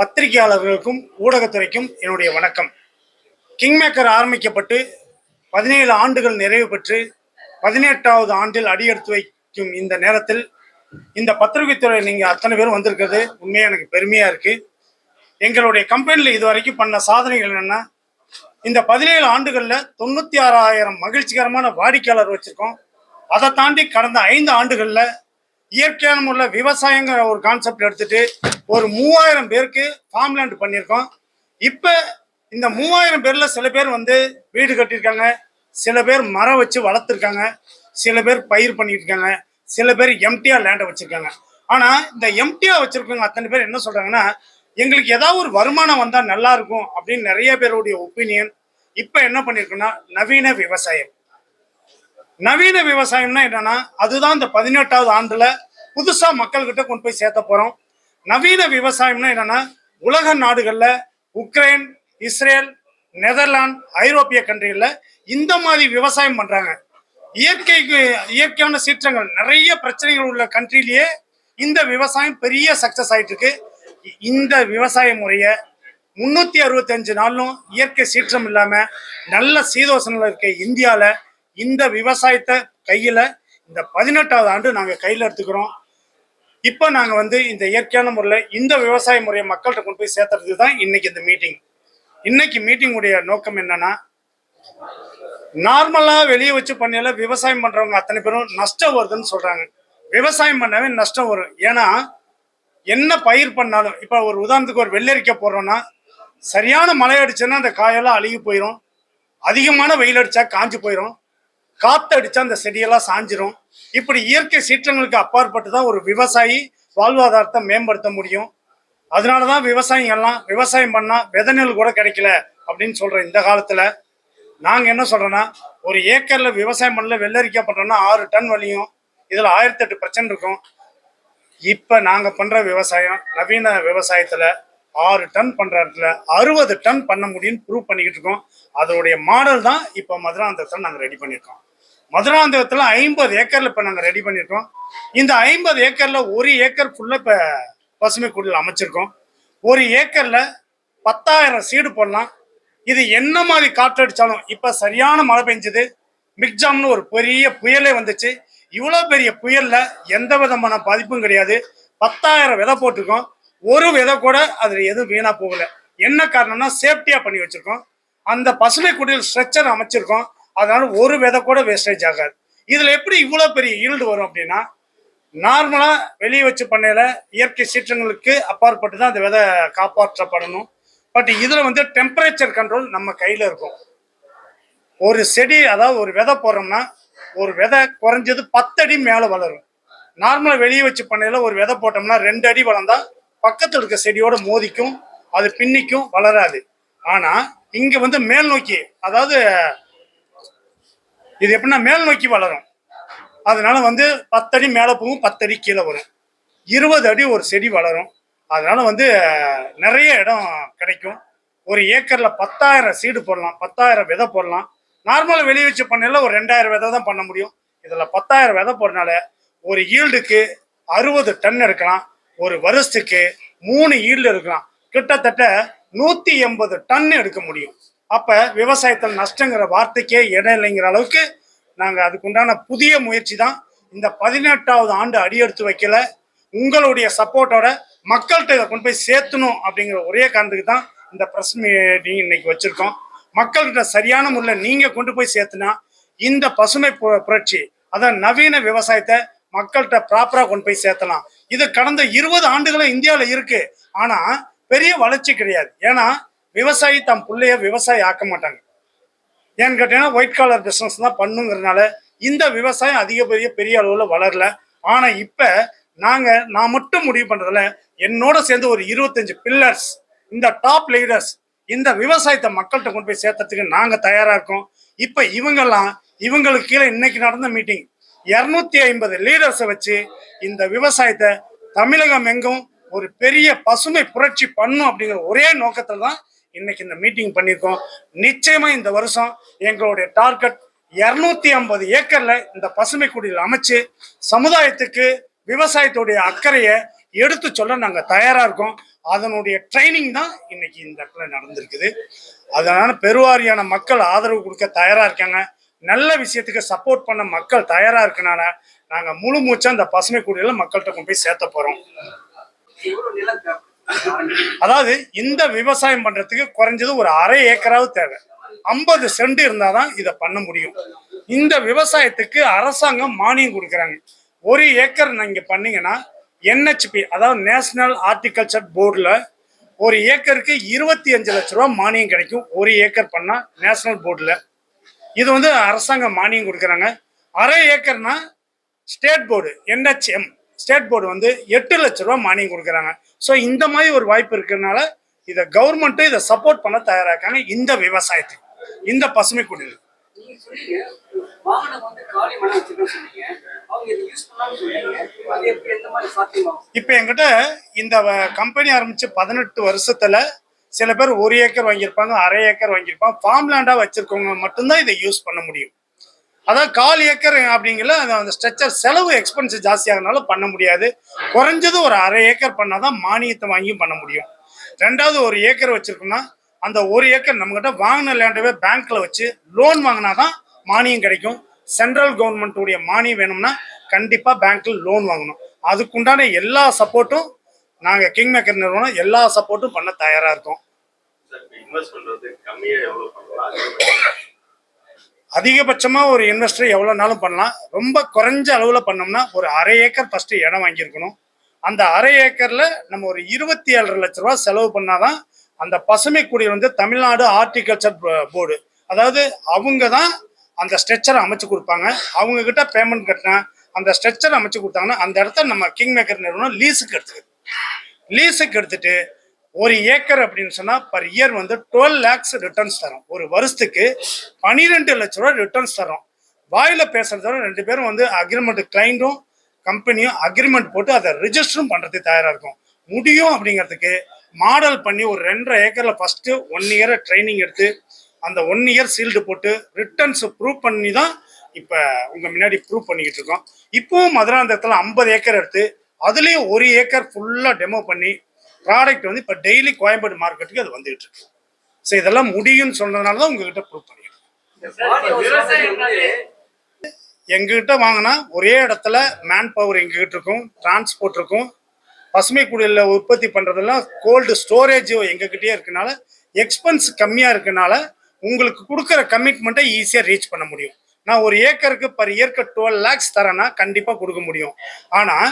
பத்திரிகையாளர்களுக்கும் ஊடகத்துறைக்கும் என்னுடைய வணக்கம். கிங்மேக்கர் ஆரம்பிக்கப்பட்டு பதினேழு ஆண்டுகள் நிறைவு பெற்று பதினெட்டாவது ஆண்டில் அடியெடுத்து வைக்கும் இந்த நேரத்தில் இந்த பத்திரிகைத்துறை நீங்க அத்தனை பேரும் வந்திருக்கிறது. உண்மையாக எனக்கு பெருமையா இருக்கு. எங்களுடைய கம்பெனியில் இது வரைக்கும் பண்ண சாதனைகள் என்னென்னா இந்த பதினேழு ஆண்டுகளில் தொண்ணூத்தி ஆறாயிரம் மகிழ்ச்சிகரமான வாடிக்கையாளர் வச்சிருக்கோம். அதை தாண்டி கடந்த ஐந்து ஆண்டுகளில் இயற்கையான உள்ள விவசாயங்கிற ஒரு கான்செப்ட் எடுத்துட்டு ஒரு மூவாயிரம் பேருக்கு ஃபார்ம் லேண்ட் பண்ணியிருக்கோம். இப்போ இந்த மூவாயிரம் பேரில் சில பேர் வந்து வீடு கட்டியிருக்காங்க. சில பேர் மரம் வச்சு வளர்த்துருக்காங்க. சில பேர் பயிர் பண்ணியிருக்காங்க. சில பேர் எம்டிஆ லேண்டை வச்சுருக்காங்க. ஆனால் இந்த எம்டிஆ வச்சுருக்கவங்க அத்தனை பேர் என்ன சொல்கிறாங்கன்னா எங்களுக்கு ஏதாவது ஒரு வருமானம் வந்தால் நல்லா இருக்கும் அப்படின்னு நிறைய பேருடைய ஒப்பீனியன் இப்போ என்ன பண்ணியிருக்கோம்னா நவீன விவசாயம். நவீன விவசாயம்னா என்னன்னா அதுதான் இந்த பதினெட்டாவது ஆண்டுல புதுசா மக்கள்கிட்ட கொண்டு போய் சேர்த்த போறோம். நவீன விவசாயம்னா என்னன்னா உலக நாடுகள்ல உக்ரைன் இஸ்ரேல் நெதர்லாந்து ஐரோப்பிய கண்ட்ரிகள்ல இந்த மாதிரி விவசாயம் பண்றாங்க. இயற்கைக்கு இயற்கையான சீற்றங்கள் நிறைய பிரச்சனைகள் உள்ள கண்ட்ரிலேயே இந்த விவசாயம் பெரிய சக்சஸ் ஆயிட்டு இருக்கு. இந்த விவசாய முறையை முன்னூத்தி அறுபத்தஞ்சு நாளும் இயற்கை சீற்றம் இல்லாம நல்ல சீதோசனில் இருக்க இந்தியாவில் இந்த விவசாயத்தை கையில இந்த பதினெட்டாவது ஆண்டு நாங்க கையில எடுத்துக்கிறோம். இப்போ நாங்க வந்து இந்த இயற்கையான முறையில் இந்த விவசாய முறையை மக்கள்கிட்ட கொண்டு போய் சேர்த்துறது தான் இன்னைக்கு இந்த மீட்டிங் இன்னைக்கு மீட்டிங்குடைய நோக்கம் என்னன்னா நார்மலா வெளியே வச்சு பண்ணல விவசாயம் பண்றவங்க அத்தனை பேரும் நஷ்டம் வருதுன்னு சொல்றாங்க. விவசாயம் பண்ணவே நஷ்டம் வரும். ஏன்னா என்ன பயிர் பண்ணாலும் இப்போ ஒரு உதாரணத்துக்கு ஒரு வெள்ளரிக்க போடுறோம்னா சரியான மழை அடிச்சுன்னா அந்த காயெல்லாம் அழுகி போயிடும் அதிகமான வெயில் அடிச்சா காஞ்சு போயிடும் காத்தடிச்சா அந்த செடியெல்லாம் சாஞ்சிரும். இப்படி இயற்கை சீற்றங்களுக்கு அப்பாற்பட்டு தான் ஒரு விவசாயி வாழ்வாதாரத்தை மேம்படுத்த முடியும். அதனால தான் விவசாயிங்கெல்லாம் விவசாயம் பண்ணால் விதை நெல் கூட கிடைக்கல அப்படின்னு சொல்கிற இந்த காலத்தில். நாங்கள் என்ன சொல்கிறோன்னா ஒரு ஏக்கரில் விவசாயம் பண்ணல வெள்ளரிக்காய் பண்ணுறோன்னா ஆறு டன் வலியும். இதில் ஆயிரத்தி எட்டு பிரச்சனை இருக்கும். இப்போ நாங்கள் பண்ணுற விவசாயம் நவீன விவசாயத்தில் ஆறு டன் பண்ணுற இடத்துல அறுபது டன் பண்ண முடியும்னு ப்ரூவ் பண்ணிக்கிட்டு இருக்கோம். அதனுடைய மாடல் தான் இப்போ மதுராந்தகத்தில் நாங்கள் ரெடி பண்ணியிருக்கோம். மதுராந்தகத்துல ஐம்பது ஏக்கர்ல இப்ப நாங்க ரெடி பண்ணியிருக்கோம் இந்த ஐம்பது ஏக்கர்ல ஒரு ஏக்கர் ஃபுல்லா இப்ப பசுமை குடில் அமைச்சிருக்கோம். ஒரு ஏக்கர்ல பத்தாயிரம் சீடு போடலாம். இது என்ன மாதிரி காற்று அடிச்சாலும் இப்ப சரியான மழை பெஞ்சது. மிக்ஜாம்னு ஒரு பெரிய புயலே வந்துச்சு. இவ்வளவு பெரிய புயல்ல எந்த விதமான பாதிப்பும் கிடையாது. பத்தாயிரம் விதை போட்டிருக்கோம். ஒரு விதை கூட அதுல எதுவும் வீணா போகல. என்ன காரணம்னா சேஃப்டியா பண்ணி வச்சிருக்கோம். அந்த பசுமை குடியில் ஸ்ட்ரக்சர் அமைச்சிருக்கோம். அதனால ஒரு விதை கூட வேஸ்டேஜ் ஆகாது. இதுல எப்படி இவ்வளோ பெரிய ஈல்டு வரும் அப்படின்னா நார்மலா வெளியே வச்சு பண்ணையில இயற்கை சீற்றங்களுக்கு அப்பாற்பட்டு தான் அந்த விதை காப்பாற்றப்படணும். பட் இதுல வந்து டெம்பரேச்சர் கண்ட்ரோல் நம்ம கையில இருக்கும். ஒரு செடி அதாவது ஒரு விதை போடுறோம்னா ஒரு விதை குறைஞ்சது பத்தடி மேலே வளரும். நார்மலாக வெளியே வச்சு பண்ணையில் ஒரு விதை போட்டோம்னா ரெண்டு அடி வளர்ந்தா பக்கத்தில் இருக்க செடியோட மோதிக்கும் அது பின்னிக்கும் வளராது. ஆனால் இங்கே வந்து மேல் நோக்கி அதாவது இது எப்படின்னா மேல் நோக்கி வளரும். அதனால வந்து பத்தடி மேலே போகும் பத்தடி கீழே வரும். இருபது அடி ஒரு செடி வளரும். அதனால வந்து நிறைய இடம் கிடைக்கும். ஒரு ஏக்கரில் பத்தாயிரம் சீடு போடலாம் பத்தாயிரம் விதை போடலாம். நார்மலாக வெளியே வச்சு பண்ணல ஒரு ரெண்டாயிரம் விதை தான் பண்ண முடியும். இதில் பத்தாயிரம் விதை போடுறதுனால ஒரு ஈல்டுக்கு அறுபது டன் எடுக்கலாம். ஒரு வருஷத்துக்கு மூணு ஈல்டு எடுக்கலாம். கிட்டத்தட்ட நூற்றி எண்பது டன் எடுக்க முடியும். அப்போ விவசாயத்தில் நஷ்டங்கிற வார்த்தைக்கே இடம் இல்லைங்கிற அளவுக்கு நாங்கள் அதுக்குண்டான புதிய முயற்சி தான் இந்த பதினெட்டாவது ஆண்டு அடியெடுத்து வைக்கல. உங்களுடைய சப்போர்ட்டோட மக்கள்கிட்ட இதை கொண்டு போய் சேர்த்தணும் அப்படிங்கிற ஒரே காரணத்துக்கு தான் இந்த ப்ரெஸ் மீட்டிங் இன்னைக்கு வச்சுருக்கோம். மக்கள்கிட்ட சரியான முறையில் நீங்கள் கொண்டு போய் சேர்த்துனா இந்த பசுமை பு- புரட்சி அதான் நவீன விவசாயத்தை மக்கள்கிட்ட ப்ராப்பராக கொண்டு போய் சேர்த்தலாம். இது கடந்த இருபது ஆண்டுகளும் இந்தியாவில் இருக்குது ஆனால் பெரிய வளர்ச்சி கிடையாது. ஏன்னா விவசாயி தம் பிள்ளைய விவசாயி ஆக்க மாட்டாங்க. ஏன்னு கேட்டீங்கன்னா ஒயிட் காலர் பிஸ்னஸ் தான் பண்ணுங்கிறதுனால இந்த விவசாயம் அதிக பெரிய பெரிய அளவில் வளரல. ஆனால் இப்போ நாங்கள் நான் மட்டும் முடிவு பண்ணுறதுல என்னோட சேர்ந்து ஒரு இருபத்தஞ்சு பில்லர்ஸ் இந்த டாப் லீடர்ஸ் இந்த விவசாயத்தை மக்கள்கிட்ட கொண்டு போய் சேர்த்துறதுக்கு நாங்கள் தயாராக இருக்கோம். இப்போ இவங்கெல்லாம் இவங்களுக்கு கீழே இன்னைக்கு நடந்த மீட்டிங் இரநூத்தி ஐம்பது லீடர்ஸை வச்சு இந்த விவசாயத்தை தமிழகம் எங்கும் ஒரு பெரிய பசுமை புரட்சி பண்ணும் அப்படிங்கிற ஒரே நோக்கத்தில் தான் இன்னைக்கு இந்த மீட்டிங் பண்ணியிருக்கோம். நிச்சயமா இந்த வருஷம் எங்களுடைய டார்கெட் இருநூத்தி ஐம்பது ஏக்கர்ல இந்த பசுமை குடியில் அமைச்சு சமுதாயத்துக்கு விவசாயத்துடைய அக்கறையை எடுத்து சொல்ல நாங்க தயாரா இருக்கோம். அதனுடைய ட்ரைனிங் தான் இன்னைக்கு இந்த இடத்துல நடந்திருக்குது. அதனால பெருவாரியான மக்கள் ஆதரவு கொடுக்க தயாரா இருக்காங்க. நல்ல விஷயத்துக்கு சப்போர்ட் பண்ண மக்கள் தயாரா இருக்கனால நாங்க முழு மூச்சா இந்த பசுமை குடியில மக்கள்கிட்ட கொண்டு போய் சேர்த்த போறோம். அதாவது இந்த விவசாயம் பண்றதுக்கு குறைஞ்சது ஒரு அரை ஏக்கராவது தேவை. ஐம்பது சென்ட் இருந்தாதான் இதை பண்ண முடியும். இந்த விவசாயத்துக்கு அரசாங்கம் மானியம் கொடுக்குறாங்க. ஒரு ஏக்கர் நீங்க பண்ணீங்கன்னா என்ஹெச்பி அதாவது நேஷனல் ஹார்டிகல்ச்சர் போர்டில் ஒரு ஏக்கருக்கு இருபத்தி அஞ்சு லட்ச ரூபா மானியம் கிடைக்கும். ஒரு ஏக்கர் பண்ணால் நேஷனல் போர்டில் இது வந்து அரசாங்கம் மானியம் கொடுக்குறாங்க. அரை ஏக்கர்னா state board NHM state board வந்து எட்டு லட்ச ரூபா மானியம் கொடுக்குறாங்க. ஸோ இந்த மாதிரி ஒரு வாய்ப்பு இருக்கிறதுனால இதை கவர்மெண்ட்டும் இதை சப்போர்ட் பண்ண தயாராக்காங்க இந்த விவசாயத்துக்கு இந்த பசுமை சாத்தியமாகும்? இப்போ என்கிட்ட இந்த கம்பெனி ஆரம்பிச்சு பதினெட்டு வருஷத்துல சில பேர் ஒரு ஏக்கர் வாங்கியிருப்பாங்க அரை ஏக்கர் வாங்கியிருப்பாங்க. ஃபார்ம் லேண்டா வச்சிருக்கவங்க மட்டும்தான் இதை யூஸ் பண்ண முடியும். அதான் கால் ஏக்கர் அப்படிங்கிற அந்த- அந்த ஸ்ட்ரக்சர் செலவு எக்ஸ்பென்ஸ் ஜாஸ்தியாகனாலும் பண்ண முடியாது. குறைஞ்சது ஒரு அரை ஏக்கர் பண்ணால் தான் மானியத்தை வாங்கியும் பண்ண முடியும். ரெண்டாவது ஒரு ஏக்கர் வச்சிருக்கோம்னா அந்த ஒரு ஏக்கர் நம்மகிட்ட வாங்கின லேண்டவே பேங்க்கில் வச்சு லோன் வாங்கினா தான் மானியம் கிடைக்கும். சென்ட்ரல் கவர்மெண்ட்டுடைய மானியம் வேணும்னா கண்டிப்பாக பேங்க்கில் லோன் வாங்கணும். அதுக்குண்டான எல்லா சப்போர்ட்டும் நாங்கள் கிங் மேக்கர் நிறுவனம் எல்லா சப்போர்ட்டும் பண்ண தயாராக இருக்கோம். இன்வெஸ்ட் பண்ணுறது கம்மியாக எவ்வளோ பண்ணலாம்? அதிகபட்சமாக அதிகபட்சமா ஒரு இன்வெஸ்டர் எவ்வளோனாலும் பண்ணலாம். ரொம்ப குறைஞ்ச அளவுல பண்ணோம்னா ஒரு அரை ஏக்கர் ஃபர்ஸ்ட் இடம் வாங்கியிருக்கணும். அந்த அரை ஏக்கர்ல நம்ம ஒரு இருபத்தி ஏழரை லட்ச ரூபா செலவு பண்ணாதான் அந்த பசுமை குடி வந்து தமிழ்நாடு ஹார்டிகல்ச்சர் போர்டு அதாவது அவங்க தான் அந்த ஸ்ட்ரெச்சரை அமைச்சு கொடுப்பாங்க. அவங்க கிட்ட பேமெண்ட் கட்டினா அந்த ஸ்ட்ரெச்சர் அமைச்சு கொடுத்தாங்கன்னா அந்த இடத்த நம்ம கிங் மேக்கர் நிறுவனம் லீஸுக்கு எடுத்துக்குது. லீஸுக்கு எடுத்துட்டு ஒரு ஏக்கர் அப்படின்னு சொன்னால் பர் இயர் வந்து டுவெல் லேக்ஸ் ரிட்டர்ன்ஸ் தரோம். ஒரு வருஷத்துக்கு பன்னிரெண்டு லட்ச ரூபா ரிட்டர்ன்ஸ் தரும். வாயில் பேசுறதோட ரெண்டு பேரும் வந்து அக்ரிமெண்ட் கிளைண்டும் கம்பெனியும் அக்ரிமெண்ட் போட்டு அதை ரிஜிஸ்டரும் பண்ணுறதுக்கு தயாராக இருக்கும். முடியும் அப்படிங்கிறதுக்கு மாடல் பண்ணி ஒரு ரெண்டரை ஏக்கரில் ஃபஸ்ட்டு ஒன் இயரை ட்ரைனிங் எடுத்து அந்த ஒன் இயர் சீல்டு போட்டு ரிட்டர்ன்ஸ் ப்ரூவ் பண்ணி தான் இப்போ உங்கள் முன்னாடி ப்ரூவ் பண்ணிக்கிட்டு இருக்கோம். இப்போவும் மதுராந்தகத்தில் ஐம்பது ஏக்கர் எடுத்து அதுலேயும் ஒரு ஏக்கர் ஃபுல்லாக டெமோ பண்ணி ப்ராடக்ட் வந்து இப்போ டெய்லி கோயம்பேடு மார்க்கெட்டுக்கு அது வந்துகிட்டு இருக்கு. ஸோ இதெல்லாம் முடியும்னு சொன்னதுனால தான் உங்ககிட்ட ப்ரூவ் பண்ணிக்கிறேன் எங்ககிட்ட வாங்கினா ஒரே இடத்துல மேன் பவர் எங்ககிட்ட இருக்கும் டிரான்ஸ்போர்ட் இருக்கும். பசுமை குடியில் உற்பத்தி பண்ணுறதெல்லாம் கோல்டு ஸ்டோரேஜ் எங்ககிட்டயே இருக்கனால எக்ஸ்பென்ஸ் கம்மியாக இருக்கனால உங்களுக்கு கொடுக்குற கமிட்மெண்ட்டை ஈஸியாக ரீச் பண்ண முடியும். நான் ஒரு ஏக்கருக்கு பர் இயர்க்கு டுவெல் லேக்ஸ் தரேன்னா கண்டிப்பாக கொடுக்க முடியும். ஆனால்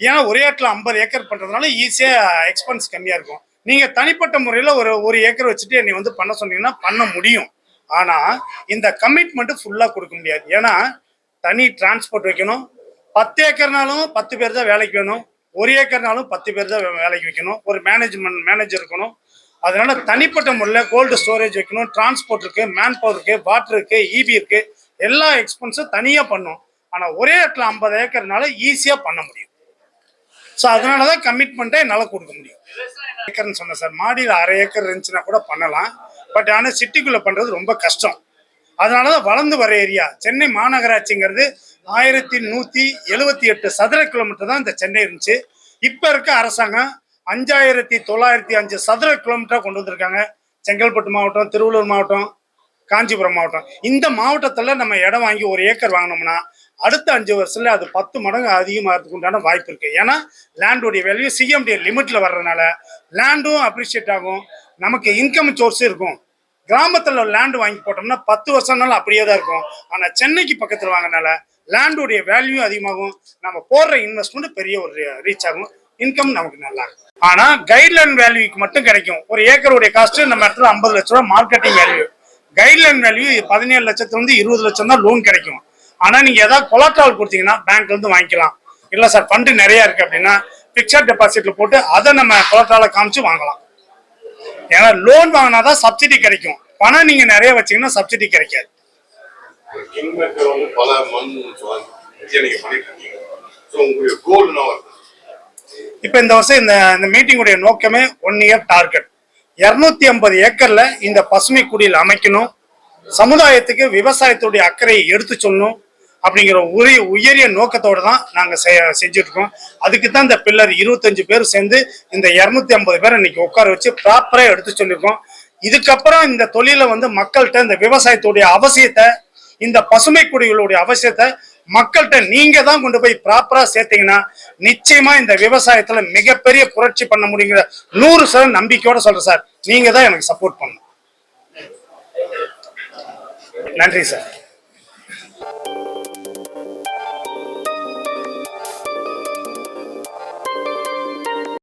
ஏன்னா ஒரே இடத்துல ஐம்பது ஏக்கர் பண்ணுறதுனால ஈஸியாக எக்ஸ்பென்ஸ் கம்மியாக இருக்கும். நீங்கள் தனிப்பட்ட முறையில் ஒரு ஒரு ஏக்கர் வச்சுட்டு என்னை வந்து பண்ண சொன்னீங்கன்னா பண்ண முடியும். ஆனால் இந்த கமிட்மெண்ட்டு ஃபுல்லாக கொடுக்க முடியாது. ஏன்னா தனி டிரான்ஸ்போர்ட் வைக்கணும். பத்து ஏக்கர்னாலும் பத்து பேர் தான் வேலைக்கு வேணும். ஒரு ஏக்கர்னாலும் பத்து பேர் தான் வே- வேலைக்கு வைக்கணும். ஒரு மேனேஜ்மெண்ட் மேனேஜர் இருக்கணும். அதனால தனிப்பட்ட முறையில் கோல்டு ஸ்டோரேஜ் வைக்கணும். டிரான்ஸ்போர்ட் இருக்கு மேன் பவர் இருக்கு வாட்டர் இருக்கு இபி இருக்கு. எல்லா எக்ஸ்பென்ஸும் தனியாக பண்ணும். ஆனால் ஒரே இடத்துல ஐம்பது ஏக்கர்னால ஈஸியாக பண்ண முடியும். ஸோ அதனால தான் கமிட்மெண்ட்டை என்னால் கொடுக்க முடியும். ஏக்கர்னு சொன்னேன் சார். மாடியில் அரை ஏக்கர் இருந்துச்சுன்னா கூட பண்ணலாம். பட் ஆனால் சிட்டிக்குள்ளே பண்ணுறது ரொம்ப கஷ்டம். அதனால தான் வளர்ந்து வர ஏரியா சென்னை மாநகராட்சிங்கிறது ஆயிரத்தி நூற்றி எழுபத்தி எட்டு சதுர கிலோமீட்டர் தான் இந்த சென்னை இருந்துச்சு. இப்போ இருக்க அரசாங்கம் அஞ்சாயிரத்தி தொள்ளாயிரத்தி அஞ்சு சதுர கிலோமீட்டராக கொண்டு வந்திருக்காங்க. செங்கல்பட்டு மாவட்டம் திருவள்ளூர் மாவட்டம் காஞ்சிபுரம் மாவட்டம். இந்த மாவட்டத்தில் நம்ம இடம் வாங்கி ஒரு ஏக்கர் வாங்கினோம்னா அடுத்த அஞ்சு வருஷத்துல அது பத்து மடங்கு அதிகமாகிறதுக்கு உண்டான வாய்ப்பு இருக்கு. ஏன்னா லேண்டோடைய வேல்யூ சிஎம்டி லிமிட்ல வர்றதுனால லேண்டும் அப்ரிஷியேட் ஆகும். நமக்கு இன்கம் சோர்ஸும் இருக்கும். கிராமத்துல லேண்ட் வாங்கி போட்டோம்னா பத்து வருஷம்னாலும் அப்படியே தான் இருக்கும். ஆனா சென்னைக்கு பக்கத்துல வாங்கினால லேண்டோடைய வேல்யூ அதிகமாகும். நம்ம போடுற இன்வெஸ்ட்மெண்ட் பெரிய ஒரு ரீச் ஆகும். இன்கம் நமக்கு நல்லா இருக்கும். ஆனா கைட்லைன் வேல்யூக்கு மட்டும் கிடைக்கும். ஒரு ஏக்கருடைய காஸ்ட் நம்ம இடத்துல ஐம்பது லட்ச ரூபா மார்க்கெட்டிங் வேல்யூ கைட்லைன் வேல்யூ பதினேழு லட்சத்துல இருந்து இருபது லட்சம் தான் லோன் கிடைக்கும். ஆனா நீங்க ஏதாவது கொலாட்ரால் கொடுத்தீங்கன்னா பேங்க்ல இருந்து வாங்கிக்கலாம். இல்ல சார் ஃபண்டு நிறைய இருக்கு அப்படின்னா பிக்சர் டெபாசிட்ல போட்டு அதை நம்ம கொலாட்ரால காமிச்சு வாங்கலாம். ஏன்னா லோன் வாங்கினாதான் சப்சிடி கிடைக்கும். பணம் நீங்க நிறைய வச்சீங்கன்னா சப்சிடி கிடைக்காது. இப்போ இந்த வருஷம் இந்த இந்த மீட்டிங்குடைய நோக்கமே ஒன் இயர் டார்கெட் இரநூத்தி ஐம்பது ஏக்கர்ல இந்த பசுமை குடியில் அமைக்கணும். சமுதாயத்துக்கு விவசாயத்துடைய அக்கறையை எடுத்து சொல்லணும். அப்படிங்கிற உரிய உயரிய நோக்கத்தோடு தான் நாங்கள் செய்ய செஞ்சுட்ருக்கோம். அதுக்கு தான் இந்த பில்லர் இருபத்தஞ்சு பேர் சேர்ந்து இந்த இரநூத்தி ஐம்பது பேரை இன்னைக்கு உட்கார வச்சு ப்ராப்பராக எடுத்து சொல்லியிருக்கோம். இதுக்கப்புறம் இந்த தொழிலை வந்து மக்கள்கிட்ட இந்த விவசாயத்துடைய அவசியத்தை இந்த பசுமை குடிகளுடைய அவசியத்தை மக்கள்கிட்ட நீங்க தான் கொண்டு போய் ப்ராப்பரா சேர்த்தீங்கன்னா நிச்சயமா இந்த விவசாயத்துல மிகப்பெரிய புரட்சி பண்ண முடியுங்கிற நூறு சதவீதம் நம்பிக்கையோட சொல்றேன் சார். நீங்க தான் எனக்கு சப்போர்ட் பண்ணணும். நன்றி சார்.